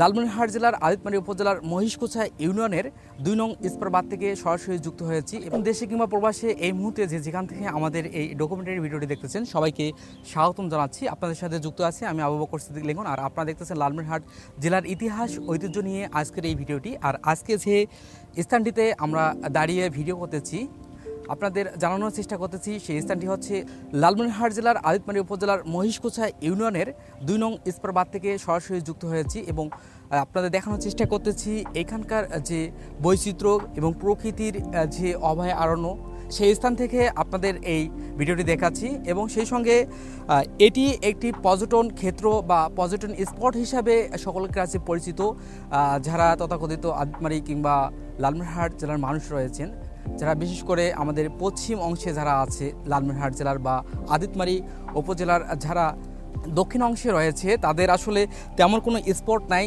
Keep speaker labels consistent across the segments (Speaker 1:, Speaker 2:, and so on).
Speaker 1: লালমনিরহাট জেলার আদিতমারি উপজেলার মহিষকুচা ইউনিয়নের দুই নং ইস্পারবাদ থেকে সরাসরি যুক্ত হয়েছি এবং দেশে কিংবা প্রবাসে এই মুহূর্তে যে যেখান থেকে আমাদের এই ডকুমেন্টারি ভিডিওটি দেখতেছেন, সবাইকে স্বাগতম জানাচ্ছি। আপনাদের সাথে যুক্ত আছে আমি আবু বকর সিদ্দিক লেখন আর আপনারা দেখতেছেন লালমনিরহাট জেলার ইতিহাস, ঐতিহ্য নিয়ে আজকের এই ভিডিওটি। আর আজকে যে স্থানটিতে আমরা দাঁড়িয়ে ভিডিও করতেছি আপনাদের জানানোর চেষ্টা করতেছি, সেই স্থানটি হচ্ছে লালমনিরহাট জেলার আদিতমারি উপজেলার মহিষকুচা ইউনিয়নের দুই নং ইস্পারবাদ থেকে সরাসরি যুক্ত হয়েছি এবং আপনাদের দেখানোর চেষ্টা করতেছি এখানকার যে বৈচিত্র্য এবং প্রকৃতির যে অভয় আরণ্য সেই স্থান থেকে আপনাদের এই ভিডিওটি দেখাচ্ছি এবং সেই সঙ্গে এটি একটি পর্যটন ক্ষেত্র বা পর্যটন স্পট হিসাবে সকলের কাছে পরিচিত যারা তথাকথিত আদিতমারি কিংবা লালমনিরহাট জেলার মানুষ রয়েছেন। যারা বিশেষ করে আমাদের পশ্চিম অংশে যারা আছে লালমিনহাট জেলার বা আদিতমারি উপজেলার যারা দক্ষিণ অংশে রয়েছে, তাদের আসলে তেমন কোনো স্পট নাই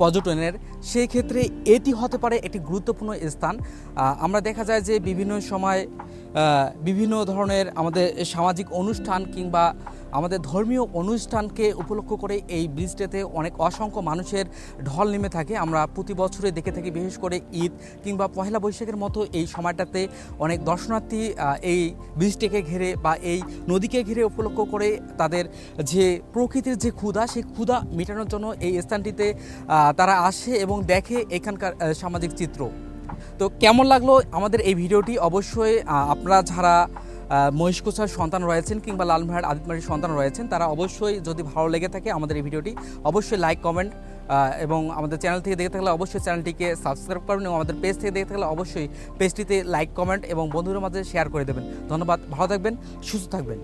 Speaker 1: পর্যটনের। সেই ক্ষেত্রে এটি হতে পারে একটি গুরুত্বপূর্ণ স্থান। আমরা দেখা যায় যে বিভিন্ন সময় বিভিন্ন ধরনের আমাদের সামাজিক অনুষ্ঠান কিংবা আমাদের ধর্মীয় অনুষ্ঠানকে উপলক্ষ করে এই ব্রিজটাতে অনেক অসংখ্য মানুষের ঢল নেমে থাকে। আমরা প্রতি বছরে দেখে থাকি, বিশেষ করে ঈদ কিংবা পহেলা বৈশাখের মতো এই সময়টাতে অনেক দর্শনার্থী এই ব্রিজটিকে ঘিরে বা এই নদীকে ঘিরে উপলক্ষ করে তাদের যে প্রকৃতির যে ক্ষুধা, সেই ক্ষুধা মেটানোর জন্য এই স্থানটিতে তারা আসে এবং দেখে এখানকার সামাজিক চিত্র। তো কেমন লাগল আমাদের এই ভিডিওটি? অবশ্যই আপনারা যারা মহিষকুচার সন্তান রয়েছেন কিংবা লালমহাট আদিতমারির সন্তান রয়েছেন, তারা অবশ্যই যদি ভালো লেগে থাকে আমাদের এই ভিডিওটি, অবশ্যই লাইক, কমেন্ট এবং আমাদের চ্যানেল থেকে দেখে থাকলে অবশ্যই চ্যানেলটিকে সাবস্ক্রাইব করবেন এবং আমাদের পেজ থেকে দেখে থাকলে অবশ্যই পেজটিতে লাইক, কমেন্ট এবং বন্ধুদের মাঝে শেয়ার করে দেবেন। ধন্যবাদ, ভালো থাকবেন, সুস্থ থাকবেন।